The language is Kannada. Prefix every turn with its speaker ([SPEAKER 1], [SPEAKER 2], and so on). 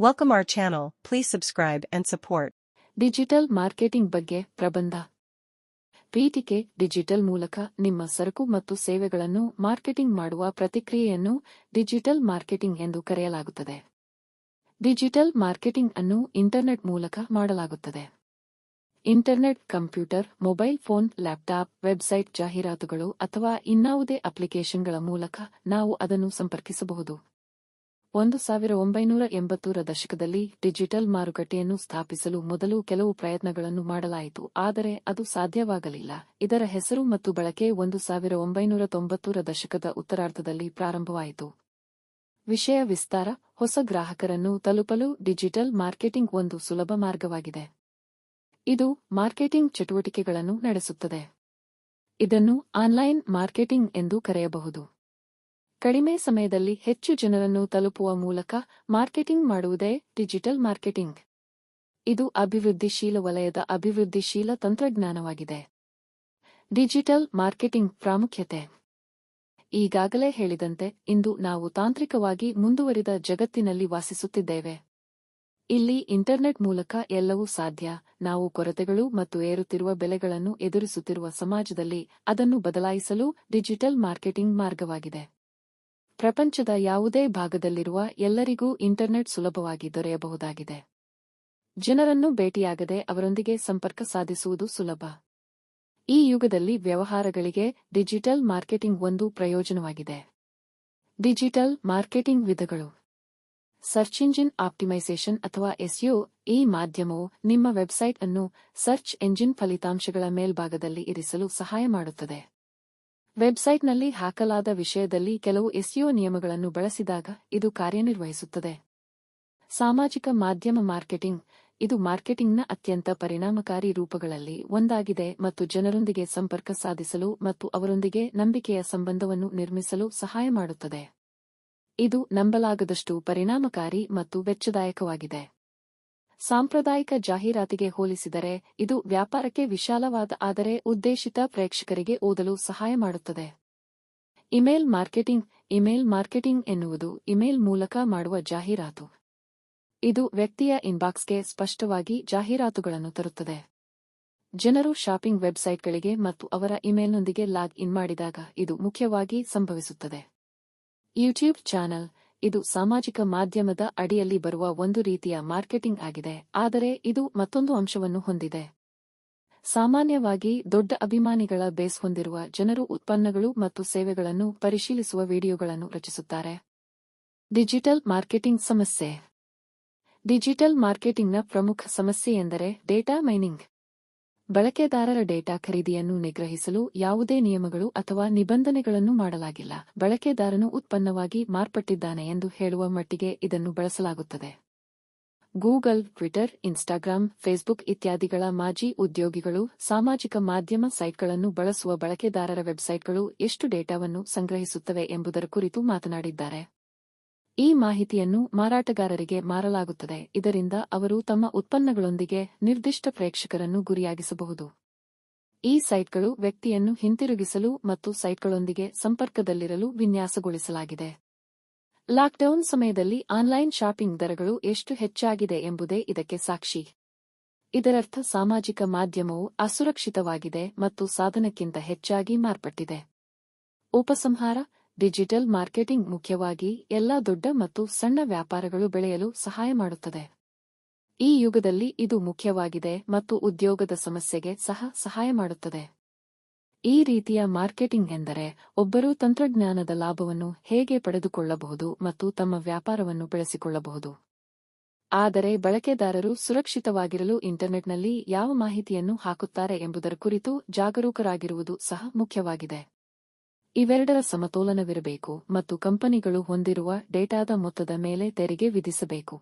[SPEAKER 1] Welcome our channel, please subscribe and support.
[SPEAKER 2] Digital marketing ಬಗ್ಗೆ ಪ್ರಬಂಧ. ಪೀಠಿಕೆ ಡಿಜಿಟಲ್ ಮೂಲಕ ನಿಮ್ಮ ಸರಕು ಮತ್ತು ಸೇವೆಗಳನ್ನು ಮಾರ್ಕೆಟಿಂಗ್ ಮಾಡುವ ಪ್ರತಿಕ್ರಿಯೆಯನ್ನು ಡಿಜಿಟಲ್ ಮಾರ್ಕೆಟಿಂಗ್ ಎಂದು ಕರೆಯಲಾಗುತ್ತದೆ. ಡಿಜಿಟಲ್ ಮಾರ್ಕೆಟಿಂಗ್ ಅನ್ನು ಇಂಟರ್ನೆಟ್ ಮೂಲಕ ಮಾಡಲಾಗುತ್ತದೆ. Internet computer mobile phone laptop website ಜಾಹೀರಾತುಗಳು ಅಥವಾ ಇನ್ನಾವುದೇ ಅಪ್ಲಿಕೇಶನ್ಗಳ ಮೂಲಕ ನಾವು ಅದನ್ನು ಸಂಪರ್ಕಿಸಬಹುದು. ಒಂದು ಸಾವಿರ ಒಂಬೈನೂರ ಎಂಬತ್ತರ ದಶಕದಲ್ಲಿ ಡಿಜಿಟಲ್ ಮಾರುಕಟ್ಟೆಯನ್ನು ಸ್ಥಾಪಿಸಲು ಮೊದಲು ಕೆಲವು ಪ್ರಯತ್ನಗಳನ್ನು ಮಾಡಲಾಯಿತು, ಆದರೆ ಅದು ಸಾಧ್ಯವಾಗಲಿಲ್ಲ. ಇದರ ಹೆಸರು ಮತ್ತು ಬಳಕೆ ಒಂದು ಸಾವಿರ ಒಂಬೈನೂರ ತೊಂಬತ್ತರ ದಶಕದ ಉತ್ತರಾರ್ಧದಲ್ಲಿ ಪ್ರಾರಂಭವಾಯಿತು. ವಿಷಯ ವಿಸ್ತಾರ, ಹೊಸ ಗ್ರಾಹಕರನ್ನು ತಲುಪಲು ಡಿಜಿಟಲ್ ಮಾರ್ಕೆಟಿಂಗ್ ಒಂದು ಸುಲಭ ಮಾರ್ಗವಾಗಿದೆ. ಇದು ಮಾರ್ಕೆಟಿಂಗ್ ಚಟುವಟಿಕೆಗಳನ್ನು ನಡೆಸುತ್ತದೆ. ಇದನ್ನು ಆನ್ಲೈನ್ ಮಾರ್ಕೆಟಿಂಗ್ ಎಂದು ಕರೆಯಬಹುದು. ಕಡಿಮೆ ಸಮಯದಲ್ಲಿ ಹೆಚ್ಚು ಜನರನ್ನು ತಲುಪುವ ಮೂಲಕ ಮಾರ್ಕೆಟಿಂಗ್ ಮಾಡುವುದೇ ಡಿಜಿಟಲ್ ಮಾರ್ಕೆಟಿಂಗ್. ಇದು ಅಭಿವೃದ್ಧಿಶೀಲ ವಲಯದ ಅಭಿವೃದ್ಧಿಶೀಲ ತಂತ್ರಜ್ಞಾನವಾಗಿದೆ. ಡಿಜಿಟಲ್ ಮಾರ್ಕೆಟಿಂಗ್ ಪ್ರಾಮುಖ್ಯತೆ. ಈಗಾಗಲೇ ಹೇಳಿದಂತೆ ಇಂದು ನಾವು ತಾಂತ್ರಿಕವಾಗಿ ಮುಂದುವರಿದ ಜಗತ್ತಿನಲ್ಲಿ ವಾಸಿಸುತ್ತಿದ್ದೇವೆ. ಇಲ್ಲಿ ಇಂಟರ್ನೆಟ್ ಮೂಲಕ ಎಲ್ಲವೂ ಸಾಧ್ಯ, ನಾವು ಕೊರತೆಗಳು ಮತ್ತು ಏರುತ್ತಿರುವ ಬೆಲೆಗಳನ್ನು ಎದುರಿಸುತ್ತಿರುವ ಸಮಾಜದಲ್ಲಿ ಅದನ್ನು ಬದಲಾಯಿಸಲು ಡಿಜಿಟಲ್ ಮಾರ್ಕೆಟಿಂಗ್ ಮಾರ್ಗವಾಗಿದೆ. ಪ್ರಪಂಚದ ಯಾವುದೇ ಭಾಗದಲ್ಲಿರುವ ಎಲ್ಲರಿಗೂ ಇಂಟರ್ನೆಟ್ ಸುಲಭವಾಗಿ ದೊರೆಯಬಹುದಾಗಿದೆ. ಜನರನ್ನು ಭೇಟಿಯಾಗದೆ ಅವರೊಂದಿಗೆ ಸಂಪರ್ಕ ಸಾಧಿಸುವುದು ಸುಲಭ. ಈ ಯುಗದಲ್ಲಿ ವ್ಯವಹಾರಗಳಿಗೆ ಡಿಜಿಟಲ್ ಮಾರ್ಕೆಟಿಂಗ್ ಒಂದು ಪ್ರಯೋಜನವಾಗಿದೆ. ಡಿಜಿಟಲ್ ಮಾರ್ಕೆಟಿಂಗ್ ವಿಧಗಳು. ಸರ್ಚ್ ಇಂಜಿನ್ ಆಪ್ಟಿಮೈಸೇಷನ್ ಅಥವಾ ಎಸ್ಯು, ಈ ಮಾಧ್ಯಮವು ನಿಮ್ಮ ವೆಬ್ಸೈಟ್ ಅನ್ನು ಸರ್ಚ್ ಎಂಜಿನ್ ಫಲಿತಾಂಶಗಳ ಮೇಲ್ಭಾಗದಲ್ಲಿ ಇರಿಸಲು ಸಹಾಯ ಮಾಡುತ್ತದೆ. ವೆಬ್ಸೈಟ್ನಲ್ಲಿ ಹಾಕಲಾದ ವಿಷಯದಲ್ಲಿ ಕೆಲವು ಎಸ್ಇಒ ನಿಯಮಗಳನ್ನು ಬಳಸಿದಾಗ ಇದು ಕಾರ್ಯನಿರ್ವಹಿಸುತ್ತದೆ. ಸಾಮಾಜಿಕ ಮಾಧ್ಯಮ ಮಾರ್ಕೆಟಿಂಗ್. ಇದು ಮಾರ್ಕೆಟಿಂಗ್ನ ಅತ್ಯಂತ ಪರಿಣಾಮಕಾರಿ ರೂಪಗಳಲ್ಲಿ ಒಂದಾಗಿದೆ ಮತ್ತು ಜನರೊಂದಿಗೆ ಸಂಪರ್ಕ ಸಾಧಿಸಲು ಮತ್ತು ಅವರೊಂದಿಗೆ ನಂಬಿಕೆಯ ಸಂಬಂಧವನ್ನು ನಿರ್ಮಿಸಲು ಸಹಾಯ ಮಾಡುತ್ತದೆ. ಇದು ನಂಬಲಾಗದಷ್ಟು ಪರಿಣಾಮಕಾರಿ ಮತ್ತು ವೆಚ್ಚದಾಯಕವಾಗಿದೆ. ಸಾಂಪ್ರದಾಯಿಕ ಜಾಹೀರಾತಿಗೆ ಹೋಲಿಸಿದರೆ ಇದು ವ್ಯಾಪಾರಕ್ಕೆ ವಿಶಾಲವಾದ ಆದರೆ ಉದ್ದೇಶಿತ ಪ್ರೇಕ್ಷಕರಿಗೆ ಓದಲು ಸಹಾಯ ಮಾಡುತ್ತದೆ. ಇಮೇಲ್ ಮಾರ್ಕೆಟಿಂಗ್ ಇಮೇಲ್ ಮಾರ್ಕೆಟಿಂಗ್ ಎನ್ನುವುದು ಇಮೇಲ್ ಮೂಲಕ ಮಾಡುವ ಜಾಹೀರಾತು. ಇದು ವ್ಯಕ್ತಿಯ ಇನ್ಬಾಕ್ಸ್ಗೆ ಸ್ಪಷ್ಟವಾಗಿ ಜಾಹೀರಾತುಗಳನ್ನು ತರುತ್ತದೆ. ಜನರು ಶಾಪಿಂಗ್ ವೆಬ್ಸೈಟ್ಗಳಿಗೆ ಮತ್ತು ಅವರ ಇಮೇಲ್ನೊಂದಿಗೆ ಲಾಗ್ ಇನ್ ಮಾಡಿದಾಗ ಇದು ಮುಖ್ಯವಾಗಿ ಸಂಭವಿಸುತ್ತದೆ. ಯೂಟ್ಯೂಬ್ ಚಾನೆಲ್ ಇದು ಸಾಮಾಜಿಕ ಮಾಧ್ಯಮದ ಅಡಿಯಲ್ಲಿ ಬರುವ ಒಂದು ರೀತಿಯ ಮಾರ್ಕೆಟಿಂಗ್ ಆಗಿದೆ, ಆದರೆ ಇದು ಮತ್ತೊಂದು ಅಂಶವನ್ನು ಹೊಂದಿದೆ. ಸಾಮಾನ್ಯವಾಗಿ ದೊಡ್ಡ ಅಭಿಮಾನಿಗಳ ಬೇಸ್ ಹೊಂದಿರುವ ಜನರು ಉತ್ಪನ್ನಗಳು ಮತ್ತು ಸೇವೆಗಳನ್ನು ಪರಿಶೀಲಿಸುವ ವಿಡಿಯೋಗಳನ್ನು ರಚಿಸುತ್ತಾರೆ. ಡಿಜಿಟಲ್ ಮಾರ್ಕೆಟಿಂಗ್ ಸಮಸ್ಯೆ. ಡಿಜಿಟಲ್ ಮಾರ್ಕೆಟಿಂಗ್ನ ಪ್ರಮುಖ ಸಮಸ್ಯೆ ಎಂದರೆ ಡೇಟಾ ಮೈನಿಂಗ್. ಬಳಕೆದಾರರ ಡೇಟಾ ಖರೀದಿಯನ್ನು ನಿಗ್ರಹಿಸಲು ಯಾವುದೇ ನಿಯಮಗಳು ಅಥವಾ ನಿಬಂಧನೆಗಳನ್ನು ಮಾಡಲಾಗಿಲ್ಲ. ಬಳಕೆದಾರನು ಉತ್ಪನ್ನವಾಗಿ ಮಾರ್ಪಟ್ಟಿದ್ದಾನೆ ಎಂದು ಹೇಳುವ ಮಟ್ಟಿಗೆ ಇದನ್ನು ಬಳಸಲಾಗುತ್ತದೆ. ಗೂಗಲ್, ಟ್ವಿಟರ್ ಇನ್ಸ್ಟಾಗ್ರಾಂ ಫೇಸ್ಬುಕ್ ಇತ್ಯಾದಿಗಳ ಮಾಜಿ ಉದ್ಯೋಗಿಗಳು ಸಾಮಾಜಿಕ ಮಾಧ್ಯಮ ಸೈಟ್ಗಳನ್ನು ಬಳಸುವ ಬಳಕೆದಾರರ ವೆಬ್ಸೈಟ್ಗಳು ಎಷ್ಟು ಡೇಟಾವನ್ನು ಸಂಗ್ರಹಿಸುತ್ತವೆ ಎಂಬುದರ ಕುರಿತು ಮಾತನಾಡಿದ್ದಾರೆ. ಈ ಮಾಹಿತಿಯನ್ನು ಮಾರಾಟಗಾರರಿಗೆ ಮಾರಲಾಗುತ್ತದೆ. ಇದರಿಂದ ಅವರು ತಮ್ಮ ಉತ್ಪನ್ನಗಳೊಂದಿಗೆ ನಿರ್ದಿಷ್ಟ ಪ್ರೇಕ್ಷಕರನ್ನು ಗುರಿಯಾಗಿಸಬಹುದು. ಈ ಸೈಟ್ಗಳು ವ್ಯಕ್ತಿಯನ್ನು ಹಿಂತಿರುಗಿಸಲು ಮತ್ತು ಸೈಟ್ಗಳೊಂದಿಗೆ ಸಂಪರ್ಕದಲ್ಲಿರಲು ವಿನ್ಯಾಸಗೊಳಿಸಲಾಗಿದೆ. ಲಾಕ್ಡೌನ್ ಸಮಯದಲ್ಲಿ ಆನ್ಲೈನ್ ಶಾಪಿಂಗ್ ದರಗಳು ಎಷ್ಟು ಹೆಚ್ಚಾಗಿದೆ ಎಂಬುದೇ ಇದಕ್ಕೆ ಸಾಕ್ಷಿ. ಇದರರ್ಥ ಸಾಮಾಜಿಕ ಮಾಧ್ಯಮವು ಅಸುರಕ್ಷಿತವಾಗಿದೆ ಮತ್ತು ಸಾಧನಕ್ಕಿಂತ ಹೆಚ್ಚಾಗಿ ಮಾರ್ಪಟ್ಟಿದೆ. ಉಪಸಂಹಾರ ಡಿಜಿಟಲ್ ಮಾರ್ಕೆಟಿಂಗ್ ಮುಖ್ಯವಾಗಿ ಎಲ್ಲಾ ದೊಡ್ಡ ಮತ್ತು ಸಣ್ಣ ವ್ಯಾಪಾರಗಳು ಬೆಳೆಯಲು ಸಹಾಯ ಮಾಡುತ್ತದೆ. ಈ ಯುಗದಲ್ಲಿ ಇದು ಮುಖ್ಯವಾಗಿದೆ ಮತ್ತು ಉದ್ಯೋಗದ ಸಮಸ್ಯೆಗೆ ಸಹ ಸಹಾಯ ಮಾಡುತ್ತದೆ. ಈ ರೀತಿಯ ಮಾರ್ಕೆಟಿಂಗ್ ಎಂದರೆ ಒಬ್ಬರು ತಂತ್ರಜ್ಞಾನದ ಲಾಭವನ್ನು ಹೇಗೆ ಪಡೆದುಕೊಳ್ಳಬಹುದು ಮತ್ತು ತಮ್ಮ ವ್ಯಾಪಾರವನ್ನು ಬೆಳೆಸಿಕೊಳ್ಳಬಹುದು. ಆದರೆ ಬಳಕೆದಾರರು ಸುರಕ್ಷಿತವಾಗಿರಲು ಇಂಟರ್ನೆಟ್ನಲ್ಲಿ ಯಾವ ಮಾಹಿತಿಯನ್ನು ಹಾಕುತ್ತಾರೆ ಎಂಬುದರ ಕುರಿತು ಜಾಗರೂಕರಾಗಿರುವುದು ಸಹ ಮುಖ್ಯವಾಗಿದೆ. ಇವೆರಡರ ಸಮತೋಲನವಿರಬೇಕು ಮತ್ತು ಕಂಪನಿಗಳು ಹೊಂದಿರುವ ಡೇಟಾದ ಮೊತ್ತದ ಮೇಲೆ ತೆರಿಗೆ ವಿಧಿಸಬೇಕು.